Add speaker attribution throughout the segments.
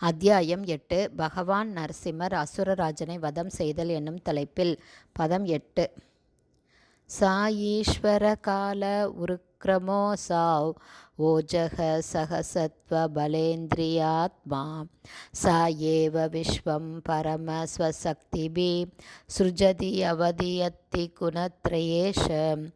Speaker 1: அத்தியாயம் எட்டு. பகவான் நரசிம்மர் அசுரராஜனை வதம் செய்தல் என்னும் தலைப்பில். பதம் எட்டு. சாயீஸ்வர கால உருக்ரமோ சாவ். ஓஜக சகசத்வ பலேந்திரியாத்மா. சா ஏவ விஸ்வம் பரம ஸ்வசக்திபி. சுஜதி அவதியத்தி குணத்ரயேஷம்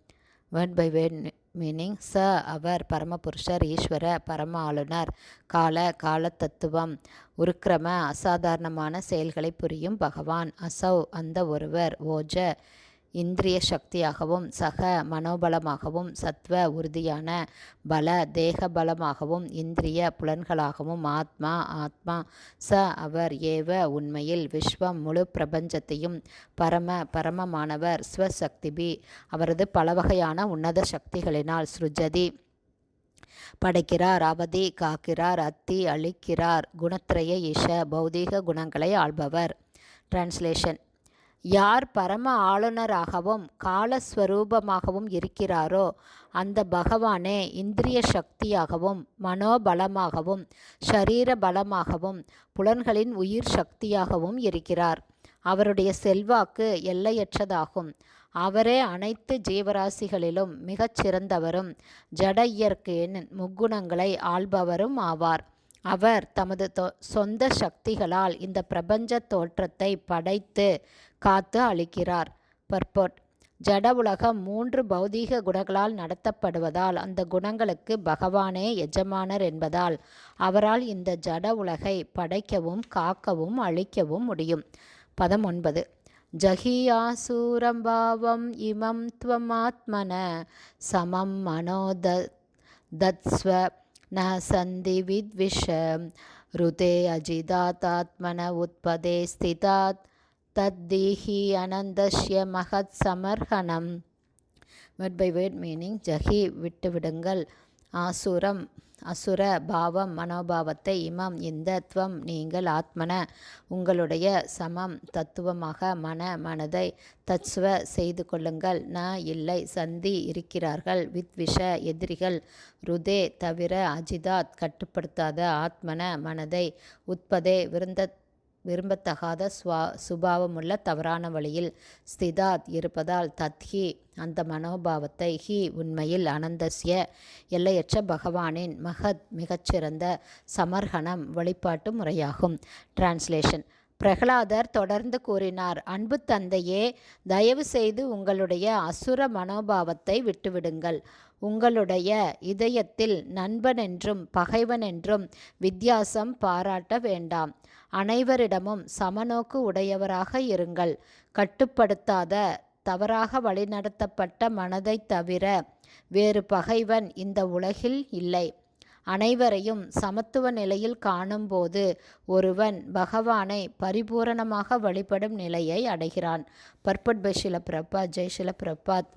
Speaker 1: வேர்ட் பை வேர்ட் மீனிங் ச அவர் பரமபுருஷர் ஈஸ்வர பரம ஆளுநர் கால கால தத்துவம் உருக்கிரம அசாதாரணமான செயல்களை புரியும் பகவான் அசௌ அந்த ஒருவர் ஓஜ இந்திரிய சக்தியாகவும் சக மனோபலமாகவும் சத்வ உறுதியான பல தேக பலமாகவும் இந்திரிய புலன்களாகவும் ஆத்மா ஆத்மா ச அவர் ஏவ உண்மையில் விஸ்வம் முழு பிரபஞ்சத்தையும் பரம பரமமானவர் ஸ்வசக்திபி அவரது பலவகையான உன்னத சக்திகளினால் சுருஜதி படைக்கிறார் அவதி காக்கிறார் அத்தி அழிக்கிறார் குணத்திரைய ஈஷ பௌதீக குணங்களை ஆள்பவர். டிரான்ஸ்லேஷன் யார் பரம ஆளுநராகவும் காலஸ்வரூபமாகவும் இருக்கிறாரோ அந்த பகவானே இந்திரிய சக்தியாகவும் மனோபலமாகவும் ஷரீர பலமாகவும் புலன்களின் உயிர் சக்தியாகவும் இருக்கிறார். அவருடைய செல்வாக்கு எல்லையற்றதாகும். அவரே அனைத்து ஜீவராசிகளிலும் மிகச் சிறந்தவரும் ஜட இயற்கையின் முக்குணங்களை ஆள்பவரும் ஆவார். அவர் தமது சொந்த சக்திகளால் இந்த பிரபஞ்ச தோற்றத்தை படைத்து காத்து அளிக்கிறார். பர்போட் ஜட உலகம் மூன்று பௌதீக குணங்களால் நடத்தப்படுவதால் அந்த குணங்களுக்கு பகவானே எஜமானர் என்பதால் அவரால் இந்த ஜட உலகை படைக்கவும் காக்கவும் அழிக்கவும் முடியும். பதம் ஒன்பது ஜகியாசூரம்பாவம் இமம் துவமாத்மன சமம் மனோத தத்ஸ்வ न सन्ति विद्विष ऋते अजिदातात्मन उत्पदे स्थितात् तद्दीहि अनन्दस्य महत्समर्हणम् வேர்ட் பை வேர்ட் மீனிங் ஜஹி விட்டுவிடுங்கள் ஆசுரம். அசுர பாவம் மனோபாவத்தை இமம் இந்த துவம் நீங்கள் ஆத்மன உங்களுடைய சமம் தத்துவமாக மன மனதை தத்ஸ்வ செய்து கொள்ளுங்கள். ந இல்லை சந்தி இருக்கிறார்கள். வித்விஷ எதிரிகள் ருதே தவிர அஜிதாத் கட்டுப்படுத்தாத ஆத்மன மனதை உட்பதே விருந்த விரும்பத்தகாத சுவா சுபாவமுள்ள தவறான வழியில் ஸ்திதாத் இருப்பதால் தத்ஹி அந்த மனோபாவத்தை ஹி உண்மையில் அனந்தசிய எல்லையற்ற பகவானின் மகத் மிகச்சிறந்த சமர்ஹனம் வழிபாட்டு முறையாகும். டிரான்ஸ்லேஷன் பிரகலாதர் தொடர்ந்து கூறினார் அன்பு தந்தையே தயவு செய்து உங்களுடைய அசுர மனோபாவத்தை விட்டுவிடுங்கள். உங்களுடைய இதயத்தில் நண்பன் என்றும் பகைவன் என்றும் வித்தியாசம் பாராட்ட வேண்டாம். அனைவரிடமும் சமநோக்கு உடையவராக இருங்கள். கட்டுப்படுத்தாத தவறாக வழிநடத்தப்பட்ட மனதை தவிர வேறு பகைவன் இந்த உலகில் இல்லை. அனைவரையும் சமத்துவ நிலையில் காணும்போது ஒருவன் பகவானை பரிபூரணமாக வழிபடும் நிலையை அடைகிறான். பர்பட் பை ஷில பிரபாத் ஜெய் ஷில பிரபாத்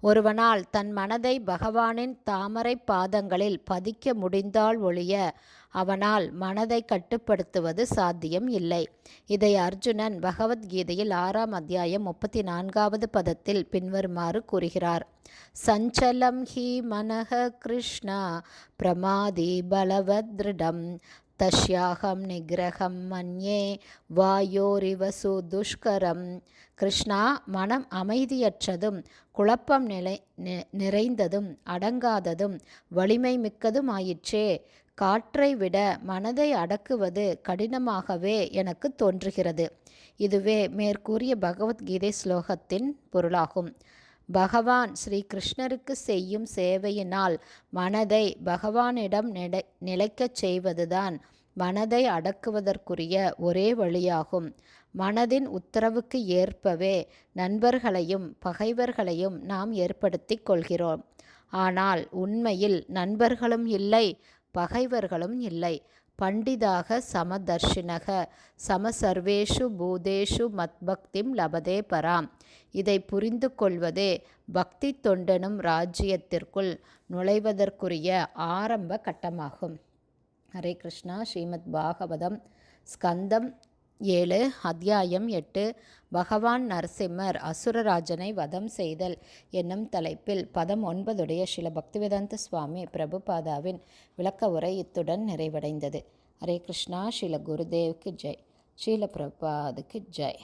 Speaker 1: ஒருவனால் தன் மனதை பகவானின் தாமரை பாதங்களில் பதிக்க முடிந்தால் ஒழிய அவனால் மனதை கட்டுப்படுத்துவது சாத்தியம் இல்லை. இதை அர்ஜுனன் பகவத்கீதையில் ஆறாம் அத்தியாயம் முப்பத்தி நான்காவது பதத்தில் பின்வருமாறு கூறுகிறார். சஞ்சலம் ஹி மனக கிருஷ்ணா பிரமாதி பலவத்ருடம் தஷ்யாகம் நிகிரகம் மன்யே வாயோரிவசு துஷ்கரம் கிருஷ்ணா மனம் அமைதியற்றதும் குழப்பம் நிலை நிறைந்ததும் அடங்காததும் வலிமை மிக்கதும் ஆயிற்றே காற்றை விட மனதை அடக்குவது கடினமாகவே எனக்கு தோன்றுகிறது. இதுவே மேற்கூறிய பகவத்கீதை ஸ்லோகத்தின் பொருளாகும். பகவான் ஸ்ரீ கிருஷ்ணருக்கு செய்யும் சேவையினால் மனதை பகவானிடம் நிலை நிலைக்கச் செய்வதுதான். மனதை அடக்குவதற்குரிய ஒரே வழியாகும். மனதின் உத்தரவுக்கு ஏற்பவே நண்பர்களையும் பகைவர்களையும் நாம் ஏற்படுத்தி கொள்கிறோம். ஆனால் உண்மையில் நண்பர்களும் இல்லை பகைவர்களும் இல்லை. பண்டிதாக சமதர்ஷினக சமசர்வேஷு பூதேஷு மத்பக்திம் லபதே பராம். இதை புரிந்து கொள்வதே பக்தி தொண்டனும் ராஜ்யத்திற்குள் நுழைவதற்குரிய ஆரம்ப கட்டமாகும். ஹரே கிருஷ்ணா. ஸ்ரீமத் பாகவதம் ஸ்கந்தம் ஏழு அத்தியாயம் எட்டு பகவான் நரசிம்மர் அசுரராஜனை வதம் செய்தல் என்னும் தலைப்பில் பதம் ஒன்பதுடைய சில பக்திவேதாந்த சுவாமி பிரபுபாதாவின் விளக்க உரை இத்துடன் நிறைவடைந்தது. ஹரே கிருஷ்ணா ஸ்ரீல குருதேவுக்கு ஜெய். ஸ்ரீல பிரபாதுக்கு ஜெய்.